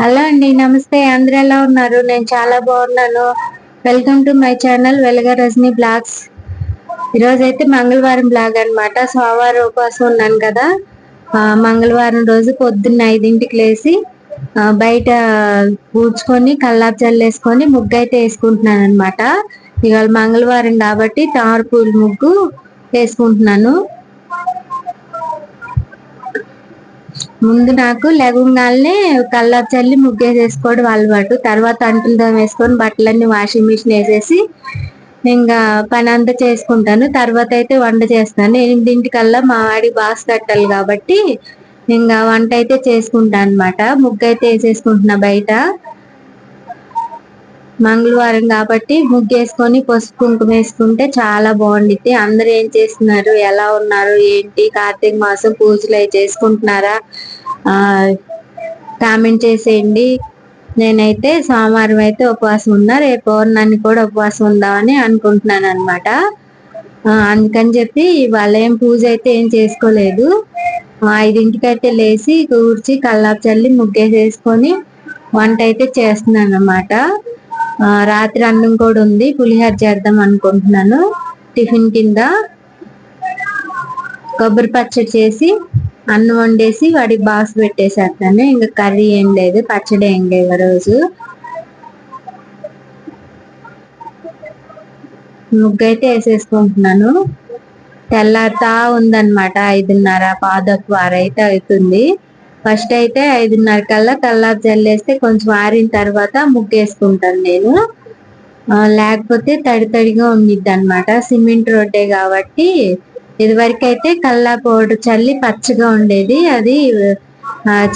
Hello అండి నమస్తే. అందరు ఎలా ఉన్నారు? నేను చాలా బాగున్నాను. Welcome to my channel Veluga Rajani blogs ఈరోజు అయితే మంగళవారం బ్లాగ్ అనమాట సోమవారం ఉపవాసం ఉన్నాను కదా. మంగళవారం రోజు పొద్దున్న ఐదింటికి లేచి బయట పూడ్చుకొని కల్లాపు చల్లేసుకొని ముగ్గు అయితే వేసుకుంటున్నాను అనమాట ఇవాళ మంగళవారం కాబట్టి తామర ముగ్గు వేసుకుంటున్నాను. ముందు నాకు లెగంగానే కళ్ళ చల్లి ముగ్గేసేసుకోవడం అలవాటు. తర్వాత అంటులతో వేసుకొని బట్టలన్నీ వాషింగ్ మిషన్ వేసేసి ఇంకా పని అంతా చేసుకుంటాను. తర్వాత అయితే వంట చేస్తాను. ఎనిమిదింటికల్లా మా వాడి బాక్స్ కట్టాలి కాబట్టి ఇంకా వంట అయితే చేసుకుంటాను అనమాట ముగ్గు అయితే వేసేసుకుంటున్నా బయట. మంగళవారం కాబట్టి ముగ్గు వేసుకొని పసుపు కుంకుమ వేసుకుంటే చాలా బాగుండిద్ది. అందరూ ఏం చేస్తున్నారు? ఎలా ఉన్నారు? ఏంటి? కార్తీక మాసం పూజలు అవి చేసుకుంటున్నారా? కామెంట్ చేసేయండి. నేనైతే సోమవారం అయితే ఉపవాసం ఉన్నా రేపు పౌర్ణాన్ని కూడా ఉపవాసం ఉందామని అనుకుంటున్నాను అనమాట అందుకని చెప్పి ఇవాళ ఏం పూజ అయితే ఏం చేసుకోలేదు. ఐదింటికైతే లేచి కూర్చి కల్లాపు చల్లి ముగ్గేసేసుకొని వంట అయితే చేస్తున్నాను అనమాట రాత్రి అన్నం కూడా ఉంది. పులిహోర చేద్దాం అనుకుంటున్నాను. టిఫిన్ కింద కొబ్బరి పచ్చడి చేసి అన్నం వండేసి వాడికి బాక్స్ పెట్టేసేస్తాను. ఇంకా కర్రీ ఏం లేదు. పచ్చడి ఏం లేదు రోజు. ముగ్గు అయితే వేసేసుకుంటున్నాను. తెల్లారుతా ఉందన్నమాట ఐదున్నర. పాదపు అయితే అవుతుంది. ఫస్ట్ అయితే ఐదున్నర కల్లా కల్లాపు జల్లేస్తే కొంచెం ఆరిన తర్వాత ముగ్గు వేసుకుంటాను నేను లేకపోతే తడి తడిగా ఉండిద్ది అనమాట సిమెంట్ రోడ్డే కాబట్టి ఇదివరకు అయితే కల్లా పౌడర్ చల్లి పచ్చగా ఉండేది. అది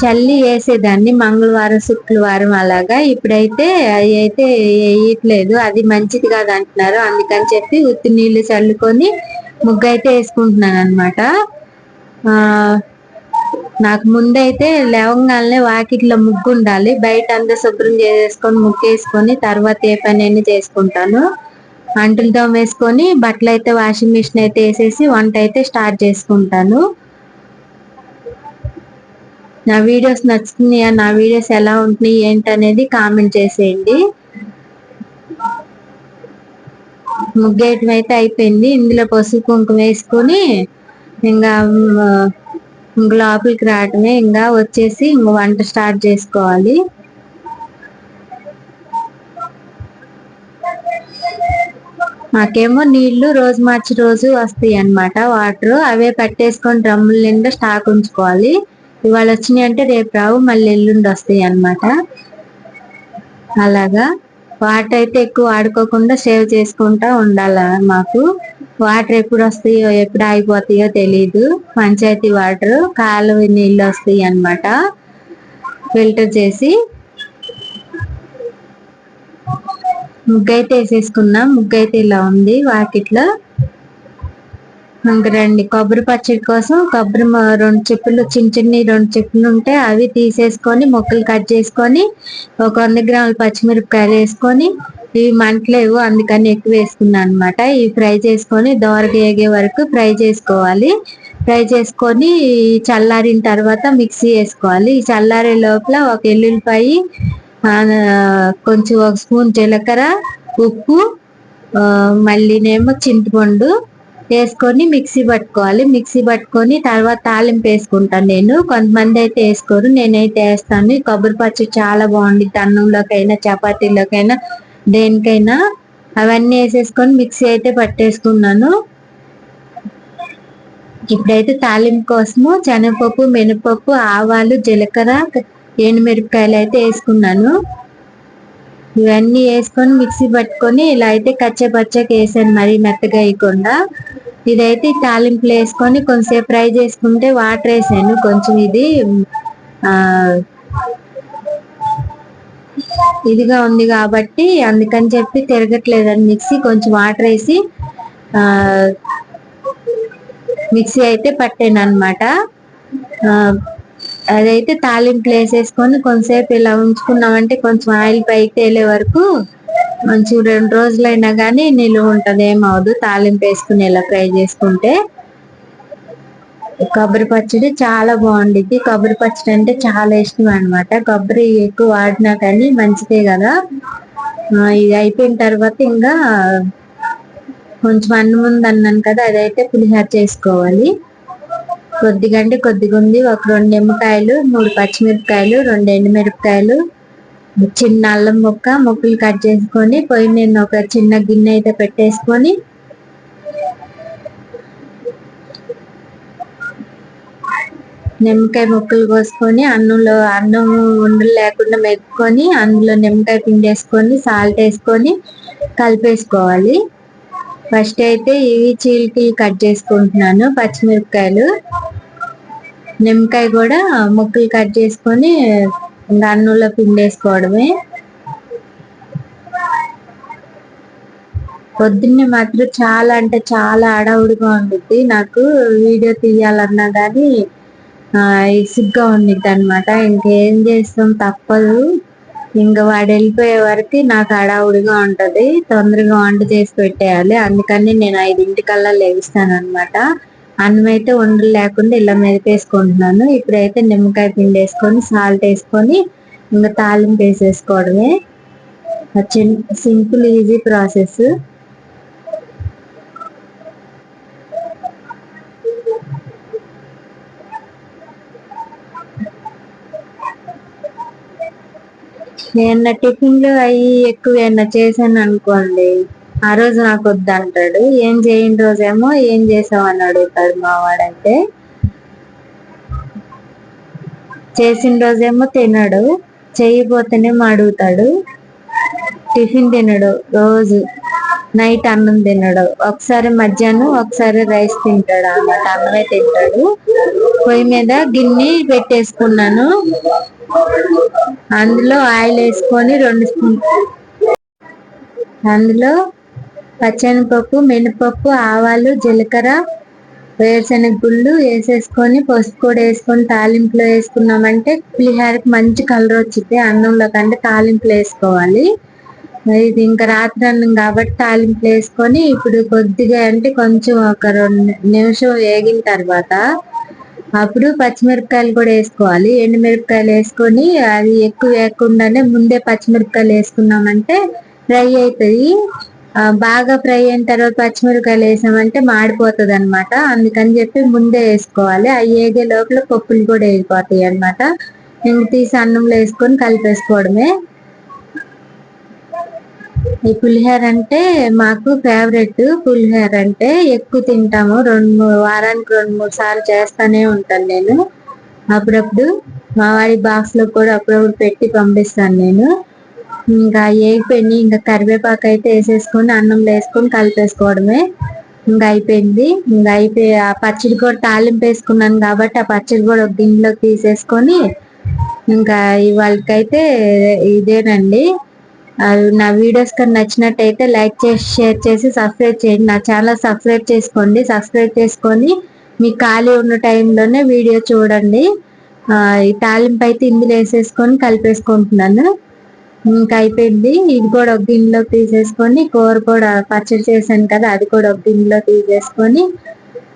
చల్లి వేసేదాన్ని మంగళవారం శుక్రవారం అలాగా. ఇప్పుడైతే అవి అయితే వేయట్లేదు. అది మంచిది కాదు అంటున్నారు. అందుకని చెప్పి ఉత్తి నీళ్ళు చల్లుకొని ముగ్గు అయితే వేసుకుంటున్నాను అనమాట నాకు ముందైతే లేవంగానే వాకిట్లో ముగ్గు ఉండాలి బయట అంతా శుభ్రం చేసేసుకొని ముగ్గు వేసుకొని తర్వాత ఏ పని అయినా చేసుకుంటాను అంటులతో వేసుకొని బట్టలు అయితే వాషింగ్ మిషన్ అయితే వేసేసి వంట అయితే స్టార్ట్ చేసుకుంటాను. నా వీడియోస్ నచ్చుతున్నాయా? నా వీడియోస్ ఎలా ఉంటున్నాయి? ఏంటనేది కామెంట్ చేసేయండి. ముగ్గేయటం అయితే అయిపోయింది. ఇందులో పసుపు కుంకుమ వేసుకొని ఇంకా ఇంక లోపలికి రావటమే ఇంకా వచ్చేసి ఇంక వంట స్టార్ట్ చేసుకోవాలి. మాకేమో నీళ్ళు రోజు మార్చి రోజు వస్తాయి అన్నమాట. వాటర్ అవే పట్టేసుకొని డ్రమ్ముల నిండా స్టాక్ ఉంచుకోవాలి. ఇవాళ వచ్చినాయి అంటే రేపు రావు మళ్ళీ ఎల్లుండి వస్తాయి అన్నమాట. అలాగా. వాటర్ అయితే ఎక్కువ వాడుకోకుండా సేవ్ చేసుకుంటా ఉండాల మాకు? వాటర్ ఎప్పుడు వస్తాయో ఎప్పుడు ఆగిపోతాయో తెలియదు పంచాయతీ వాటర్ కాలువ నీళ్ళు వస్తాయి అన్నమాట. ఫిల్టర్ చేసి ముగ్గు అయితే వేసేసుకున్నాం. ముగ్గు అయితే ఇలా ఉంది వాకిట్లో. ఇంక రండి కొబ్బరి పచ్చడి కోసం కొబ్బరి రెండు చెప్పులు చిన్న చిన్న రెండు చెప్పులు ఉంటే అవి తీసేసుకొని మొక్కలు కట్ చేసుకొని ఒక వంద గ్రాముల పచ్చిమిరపకాయలు వేసుకొని ఇవి మంటలేవు అందుకని ఎక్కువ వేసుకున్నాను అనమాట ఇవి ఫ్రై చేసుకొని దోరగా వేగే వరకు ఫ్రై చేసుకోవాలి. ఫ్రై చేసుకొని చల్లారిన తర్వాత మిక్సీ వేసుకోవాలి. ఈ చల్లారే లోపల ఒక ఎల్లుల్లిపాయి కొంచెం ఒక స్పూన్ జీలకర్ర ఉప్పు ఆ, మళ్ళీనేమో చింతపండు వేసుకొని మిక్సీ పట్టుకోవాలి. మిక్సీ పట్టుకొని తర్వాత తాలింపు వేసుకుంటాను నేను. కొంతమంది అయితే వేసుకోరు. నేనైతే వేస్తాను. కొబ్బరి పచ్చి చాలా బాగుంది అన్నంలోకైనా చపాతీలోకైనా దేనికైనా అవన్నీ వేసేసుకొని మిక్సీ అయితే పట్టేసుకున్నాను. ఇప్పుడైతే తాలింపు కోసము శనగపప్పు మినపప్పు ఆవాలు జీలకర్ర ఎండుమిరపకాయలు అయితే వేసుకున్నాను. ఇవన్నీ వేసుకొని మిక్సీ పట్టుకొని ఇలా అయితే కచ్చపచ్చకి వేసాను మరీ మెత్తగా వేయకుండా. ఇదైతే తాలింపులు వేసుకొని కొంచెంసేపు ఫ్రై చేసుకుంటే వాటర్ వేసాను. కొంచెం ఇది ఇదిగా ఉంది కాబట్టి అందుకని చెప్పి తిరగట్లేదని మిక్సీ. కొంచెం వాటర్ వేసి మిక్సీ అయితే పట్టాను అనమాట అదైతే తాలింపు వేసేసుకొని కొంతసేపు ఇలా ఉంచుకున్నామంటే కొంచెం ఆయిల్ పైకి తేలే వరకు మంచి రెండు రోజులైనా కానీ నిలువ ఉంటుంది ఏమవదు తాలింపు వేసుకుని ఇలా ఫ్రై చేసుకుంటే. కొబ్బరి పచ్చడి చాలా బాగుండిద్ది కొబ్బరి పచ్చడి అంటే చాలా ఇష్టం అనమాట కొబ్బరి ఎక్కువ వాడినా కానీ మంచిదే కదా. ఇది అయిపోయిన తర్వాత ఇంకా కొంచెం అన్నం ఉంది అన్నాను కదా అదైతే పులిహోర చేసుకోవాలి. కొద్దిగా అంటే కొద్దిగా ఉంది ఒక రెండు నిమ్మకాయలు మూడు పచ్చిమిరపకాయలు రెండు ఎండుమిరపకాయలు చిన్న అల్లం ముక్క ముక్కలు కట్ చేసుకొని పొయ్యి నేను ఒక చిన్న గిన్నె అయితే పెట్టేసుకొని నిమ్మకాయ ముక్కలు కోసుకొని అన్నంలో అన్నం ఉండలు లేకుండా మెక్కుకొని అందులో నిమ్మకాయ పిండి వేసుకొని సాల్ట్ వేసుకొని కలిపేసుకోవాలి. ఫస్ట్ అయితే ఇవి చీలికలు కట్ చేసుకుంటున్నాను పచ్చిమిరపకాయలు. నిమ్మకాయ కూడా ముక్కలు కట్ చేసుకొని ఇంకా అన్నంలో పిండేసుకోవడమే పొద్దున్నే మాత్రం చాలా అంటే చాలా అడవుడిగా ఉండిద్ది. నాకు వీడియో తీయాలన్నా కానీ ఇసుగ్గా ఉండిద్ది అనమాట ఇంకేం చేస్తాం తప్పదు. ఇంకా వాడు వెళ్ళిపోయే వరకు నాకు అడావుడిగా ఉంటుంది. తొందరగా వంట చేసి పెట్టేయాలి. అందుకని నేను ఐదింటికల్లా లేవిస్తాను అనమాట అన్నం అయితే ఉండలు లేకుండా ఇలా మెదిపేసుకుంటున్నాను ఇప్పుడైతే నిమ్మకాయ పిండి వేసుకొని సాల్ట్ వేసుకొని ఇంకా తాలింపు వేసేసుకోవడమే. Simple easy process. ఏమన్నా టిఫిన్లు అవి ఎక్కువ ఏమన్నా చేశాను అనుకోండి ఆ రోజు నాకు వద్దు అంటాడు. ఏం చేయని రోజేమో ఏం చేసావు అడుగుతాడు మా చేసిన రోజేమో తినడు చేయబోతేనేమో అడుగుతాడు. టిఫిన్ తినడు రోజు. నైట్ అన్నం తినడు. ఒకసారి మధ్యాహ్నం ఒకసారి రైస్ తింటాడు అన్నమాట. అన్నమే తింటాడు. పొయ్యి మీద గిన్నె పెట్టేసుకున్నాను. అందులో ఆయిల్ వేసుకొని రెండు స్పూన్ అందులో పచ్చనిపప్పు మినపప్పు ఆవాలు జీలకర్ర వేరుశనగ గుళ్ళు వేసేసుకొని పసుపు కూడా వేసుకొని తాలింపులో వేసుకున్నామంటే పులిహోరకి మంచి కలర్ వచ్చింది అన్నంలో కంటే తాలింపులో వేసుకోవాలి. ఇది ఇంకా రాత్రి అన్నం కాబట్టి తాలింపులు వేసుకొని ఇప్పుడు కొద్దిగా అంటే కొంచెం ఒక రెండు నిమిషం వేగిన తర్వాత అప్పుడు పచ్చిమిరపకాయలు కూడా వేసుకోవాలి. ఎండుమిరపకాయలు వేసుకొని అది ఎక్కువ వేయకుండానే ముందే పచ్చిమిరపకాయలు వేసుకున్నామంటే ఫ్రై అవుతుంది. బాగా ఫ్రై అయిన తర్వాత పచ్చిమిరపకాయలు వేసామంటే మాడిపోతుంది అనమాట అందుకని చెప్పి ముందే వేసుకోవాలి. అవి వేగే లోపల పప్పులు కూడా వేగిపోతాయి అనమాట ఇంక తీసి అన్నంలో వేసుకొని కలిపేసుకోవడమే. ఈ పులిహోర అంటే మాకు ఫేవరెట్ పులిహోర అంటే ఎక్కువ తింటాము. రెండు మూడు వారానికి రెండు మూడు సార్లు చేస్తానే ఉంటాను నేను. అప్పుడప్పుడు మా వాడి బాక్స్లో కూడా అప్పుడప్పుడు పెట్టి పంపిస్తాను నేను. ఇంకా వేగిపోయింది ఇంకా కరివేపాకు అయితే వేసేసుకొని అన్నంలో వేసుకొని కలిపేసుకోవడమే. ఇంకా అయిపోయింది. ఇంకా అయిపోయి ఆ పచ్చడి కూడా తాలింపు వేసుకున్నాను కాబట్టి ఆ పచ్చడి కూడా ఒక గిన్నెలోకి తీసేసుకొని ఇంకా ఇవాళకైతే ఇదేనండి. నా వీడియోస్ కానీ నచ్చినట్టయితే లైక్ చేసి షేర్ చేసి సబ్స్క్రైబ్ చేయండి. నా ఛానల్ సబ్స్క్రైబ్ చేసుకోండి. సబ్స్క్రైబ్ చేసుకొని మీ ఖాళీ ఉన్న టైంలోనే వీడియో చూడండి. ఈ తాలింపు అయితే ఇందులో వేసేసుకొని కలిపేసుకుంటున్నాను. ఇంకా అయిపోయింది ఇది కూడా ఒక గిన్నెలో తీసేసుకొని కూర కూడా పచ్చడి చేశాను కదా అది కూడా ఒక గిన్నెలో తీసేసుకొని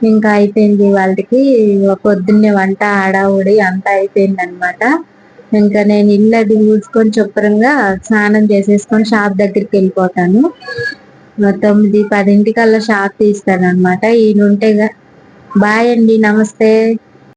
ఇంకా అయిపోయింది వాళ్ళకి పొద్దున్నే వంట ఆడావుడి అంతా అయిపోయింది అనమాట ఇంకా నేను ఇల్లు అది ఊడ్చుకొని శుభ్రంగా స్నానం చేసేసుకొని షాప్ దగ్గరికి వెళ్ళిపోతాను. తొమ్మిది పదింటికల్లా షాప్ తీస్తాను అనమాట ఈయన ఉంటే బాయ్ అండి నమస్తే.